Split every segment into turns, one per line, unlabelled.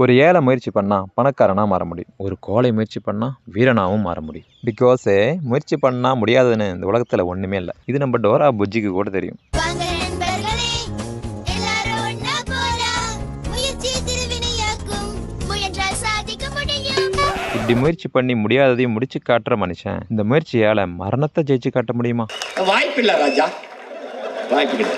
ஒரு ஏழை முயற்சி பண்ணால் பணக்காரனாக மாற முடியும். ஒரு கோழை முயற்சி பண்ணால் வீரனாகவும் மாற முடியும். பிகாஸ் முயற்சி பண்ணால் முடியாதுன்னு இந்த உலகத்தில் ஒன்றுமே இல்லை. இது நம்ம டோரா புஜ்ஜிக்கு கூட தெரியும். இப்படி முயற்சி பண்ணி முடியாததையும் முடிச்சு காட்டுற மனுஷன் இந்த முயற்சியால் மரணத்தை ஜெயிச்சு காட்ட முடியுமா?
வாய்ப்பில்லை ராஜா. வாய்ப்பில்லை.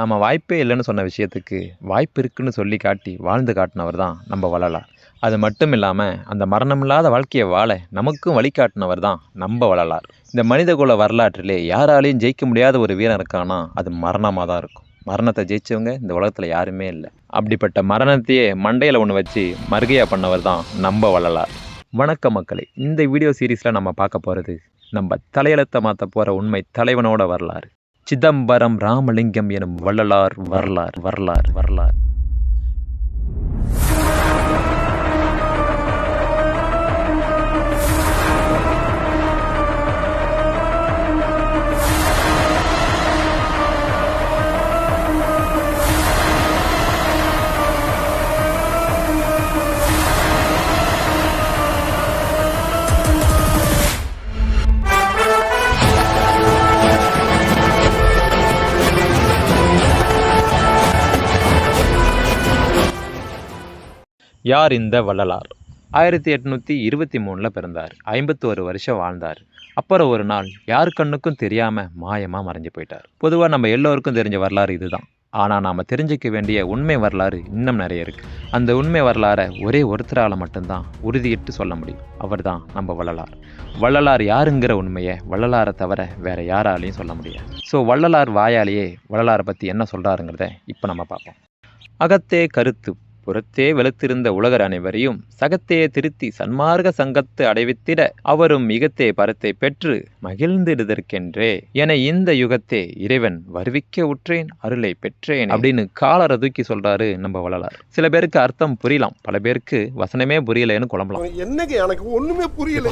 நம்ம வாய்ப்பே இல்லைன்னு சொன்ன விஷயத்துக்கு வாய்ப்பு இருக்குன்னு சொல்லி காட்டி வாழ்ந்து காட்டினவர் தான் நம்ம வள்ளலார் அது மட்டும் இல்லாமல் அந்த மரணமில்லாத வாழ்க்கையை வாழ நமக்கும் வழிகாட்டினவர் தான் நம்ம வள்ளலார். இந்த மனிதகுல வரலாற்றிலே யாராலையும் ஜெயிக்க முடியாத ஒரு வீரன் இருக்கானா அது மரணமாக தான் இருக்கும். மரணத்தை ஜெயிச்சவங்க இந்த உலகத்தில் யாருமே இல்லை. அப்படிப்பட்ட மரணத்தையே மண்டையில் ஒன்று வச்சு மறுகையாக பண்ணவர் தான் நம்ம வள்ளலார். வணக்க மக்களே இந்த வீடியோ சீரீஸில் நம்ம பார்க்க போகிறது நம்ம தலையெழுத்தை மாற்ற போகிற உண்மை தலைவனோட வரலாறு. சிதம்பரம் ராமலிங்கம் எனும் வள்ளலார் வரலாறு வரலாறு வரலாறு. யார் இந்த வள்ளலார்? ஆயிரத்தி எட்நூற்றி இருபத்தி மூணில் பிறந்தார். ஐம்பத்தி ஒரு வருஷம் வாழ்ந்தார். அப்புறம் ஒரு நாள் யார் கண்ணுக்கும் தெரியாமல் மாயமாக மறைஞ்சு போயிட்டார். பொதுவாக நம்ம எல்லோருக்கும் தெரிஞ்ச வரலாறு இதுதான். ஆனால் நாம் தெரிஞ்சுக்க வேண்டிய உண்மை வரலாறு இன்னும் நிறைய இருக்குது அந்த உண்மை வரலாறை ஒரே ஒருத்தரால் மட்டும்தான் உறுதியிட்டு சொல்ல முடியும். அவர்தான் நம்ம வள்ளலார். வள்ளலார் யாருங்கிற உண்மையை வள்ளலாரை தவிர வேறு யாராலையும் சொல்ல முடியாது. ஸோ வள்ளலார் வாயாலேயே வள்ளலாரை பற்றி என்ன சொல்கிறாருங்கிறத இப்போ நம்ம பார்ப்போம். அகத்தே கருத்து புறத்தே வெளுத்திருந்த உலகர் அனைவரையும் சகத்தே திருத்தி சன்மார்க்க சங்கத்து அடைவித்திட அவரும் மிகத்தே பரத்தை பெற்று மகிழ்ந்திடுதற்கென்றே. என இந்த யுகத்தே இறைவன் வருவிக்க உற்றேன் அருளை பெற்றேன். அப்படின்னு காலரை தூக்கி சொல்றாரு நம்ம வள்ளலார். சில பேருக்கு அர்த்தம் புரியலாம் பல பேருக்கு வசனமே புரியலைன்னு குழம்பலாம்.
என்னங்க எனக்கு ஒண்ணுமே புரியல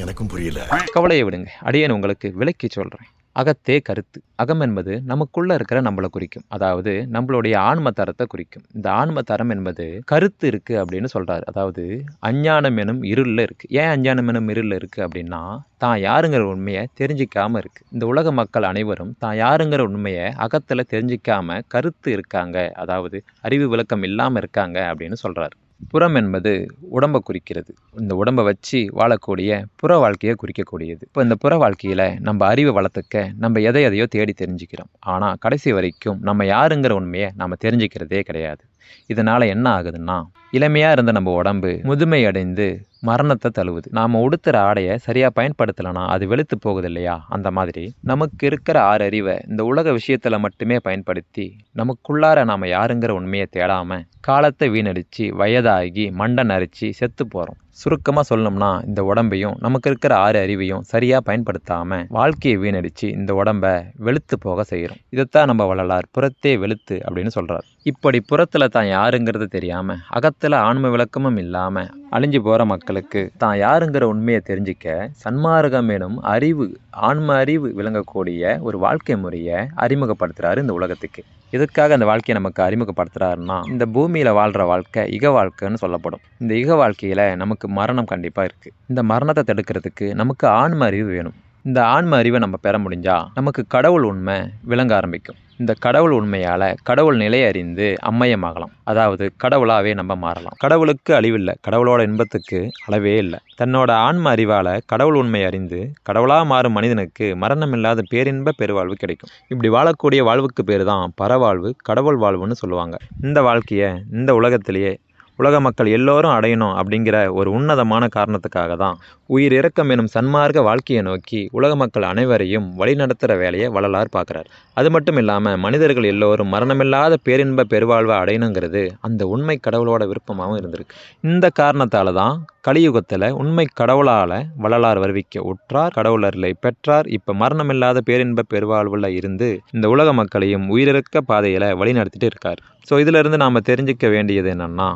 எனக்கும் புரியல.
கவலையை விடுங்க அடியேன் உங்களுக்கு விளக்கி சொல்றேன். அகத்தே கருத்து. அகம் என்பது நமக்குள்ள இருக்கிற நம்மளை குறிக்கும். அதாவது நம்மளுடைய ஆன்ம தரத்தை குறிக்கும். இந்த ஆன்ம தரம் என்பது கருத்து இருக்கு அப்படின்னு சொல்றாரு. அதாவது அஞ்ஞானம் எனும் இருள்ல இருக்கு. ஏன் அஞ்ஞானம் எனும் இருள்ல இருக்கு அப்படின்னா தான் யாருங்கிற உண்மையை தெரிஞ்சிக்காம இருக்கு. இந்த உலக மக்கள் அனைவரும் தான் யாருங்கிற உண்மையை அகத்துல தெரிஞ்சிக்காம கருத்து இருக்காங்க. அதாவது அறிவு விளக்கம் இல்லாம இருக்காங்க அப்படின்னு சொல்றாரு. புறம் என்பது உடம்பை குறிக்கிறது. இந்த உடம்பை வச்சு வாழக்கூடிய புற வாழ்க்கையை குறிக்கக்கூடியது. இப்போ இந்த புற வாழ்க்கையில் நம்ம அறிவை வளர்த்துக்க நம்ம எதை எதையோ தேடி தெரிஞ்சுக்கிறோம். ஆனால் கடைசி வரைக்கும் நம்ம யாருங்கிற உண்மையை நம்ம தெரிஞ்சுக்கிறதே கிடையாது. இதனால் என்ன ஆகுதுன்னா இளமையாக இருந்த நம்ம உடம்பு முதுமை அடைந்து மரணத்தை தழுவுது. நாம் உடுத்துகிற ஆடையை சரியாக பயன்படுத்தலைனா அது வெளுத்து போகுது இல்லையா அந்த மாதிரி நமக்கு இருக்கிற ஆறு அறிவை இந்த உலக விஷயத்தில் மட்டுமே பயன்படுத்தி நமக்குள்ளார நாம் யாருங்கிற உண்மையை தேடாமல் காலத்தை வீணடிச்சு வயதாகி மண்டை நரிச்சு செத்து போகிறோம் சுருக்கமாக சொல்லணும்னா இந்த உடம்பையும் நமக்கு இருக்கிற ஆறு அறிவையும் சரியாக பயன்படுத்தாமல் வாழ்க்கையை வீணடிச்சு இந்த உடம்ப வெளுத்து போக செய்கிறோம் இதைத்தான் நம்ம வள்ளலார் புறத்தே வெளுத்து அப்படின்னு சொல்கிறார் இப்படி புறத்தில் தான் யாருங்கிறது தெரியாமல் அகத்தில் ஆன்ம விளக்கமும் இல்லாமல் அழிஞ்சு போகிற மக்களுக்கு தான் யாருங்கிற உண்மையை தெரிஞ்சிக்க சன்மார்க்கம் எனும் அறிவு ஆன்ம அறிவு விளங்கக்கூடிய ஒரு வாழ்க்கை முறையை அறிமுகப்படுத்துகிறாரு இந்த உலகத்துக்கு. எதுக்காக அந்த வாழ்க்கையை நமக்கு அறிமுகப்படுத்துறாருன்னா இந்த பூமியில் வாழ்கிற வாழ்க்கை இக வாழ்க்கைன்னு சொல்லப்படும். இந்த இக வாழ்க்கையில் நமக்கு மரணம் கண்டிப்பாக இருக்குது இந்த மரணத்தை தடுக்கிறதுக்கு நமக்கு ஆன்ம அறிவு வேணும். இந்த ஆன்ம அறிவை நம்ம பெற முடிஞ்சா நமக்கு கடவுள் உண்மை விளங்க ஆரம்பிக்கும். இந்த கடவுள் உண்மையால் கடவுள் நிலை அறிந்து அம்மையமாகலாம். அதாவது கடவுளாகவே நம்ம மாறலாம். கடவுளுக்கு அழிவில்லை கடவுளோட இன்பத்துக்கு அளவே இல்லை. தன்னோட ஆன்ம அறிவால் கடவுள் உண்மை அறிந்து கடவுளாக மாறும் மனிதனுக்கு மரணமில்லாத பேரின்ப பெருவாழ்வு கிடைக்கும். இப்படி வாழக்கூடிய வாழ்வுக்கு பேர் தான் பரவாழ்வு கடவுள் வாழ்வுன்னு சொல்லுவாங்க. இந்த வாழ்க்கையை இந்த உலகத்திலேயே உலக மக்கள் எல்லோரும் அடையணும் அப்படிங்கிற ஒரு உன்னதமான காரணத்துக்காக தான் உயிர் இறக்கம் எனும் சன்மார்க்க வாழ்க்கையை நோக்கி உலக மக்கள் அனைவரையும் வழிநடத்துகிற வேலையை வள்ளலார் பார்க்குறார். அது மட்டும் இல்லாமல் மனிதர்கள் எல்லோரும் மரணமில்லாத பேரின்ப பெருவாழ்வை அடையணுங்கிறது அந்த உண்மை கடவுளோட விருப்பமாகவும் இருந்திருக்கு. இந்த காரணத்தால் தான் கலியுகத்தில் உண்மை கடவுளால் வள்ளலார் வருவிக்க உற்றார் கடவுளர்களை பெற்றார். இப்போ மரணமில்லாத பேரின்ப பெருவாழ்வில் இருந்து இந்த உலக மக்களையும் உயிரிழக்க பாதையில் வழிநடத்திட்டு இருக்கார். ஸோ இதிலிருந்து நாம் தெரிஞ்சுக்க வேண்டியது என்னென்னா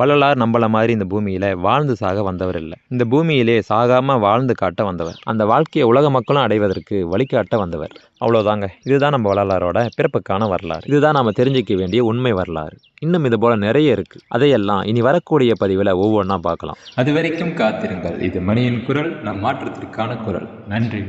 வள்ளலார் நம்மள மாதிரி இந்த பூமியில் வாழ்ந்து சாக வந்தவர் இல்லை. இந்த பூமியிலே சாகாமல் வாழ்ந்து காட்ட வந்தவர். அந்த வாழ்க்கையை உலக மக்களும் அடைவதற்கு வழிகாட்ட வந்தவர். அவ்வளோதாங்க இதுதான் நம்ம வள்ளலாரோட பிறப்புக்கான வரலாறு. இதுதான் நாம் தெரிஞ்சுக்க வேண்டிய உண்மை வரலாறு. இன்னும் இது போல நிறைய இருக்கு. அதையெல்லாம் இனி வரக்கூடிய பதிவில் ஒவ்வொன்றா பார்க்கலாம். அது வரைக்கும் காத்திருங்கள். இது மணியின் குரல் நம் மாற்றத்திற்கான குரல். நன்றி.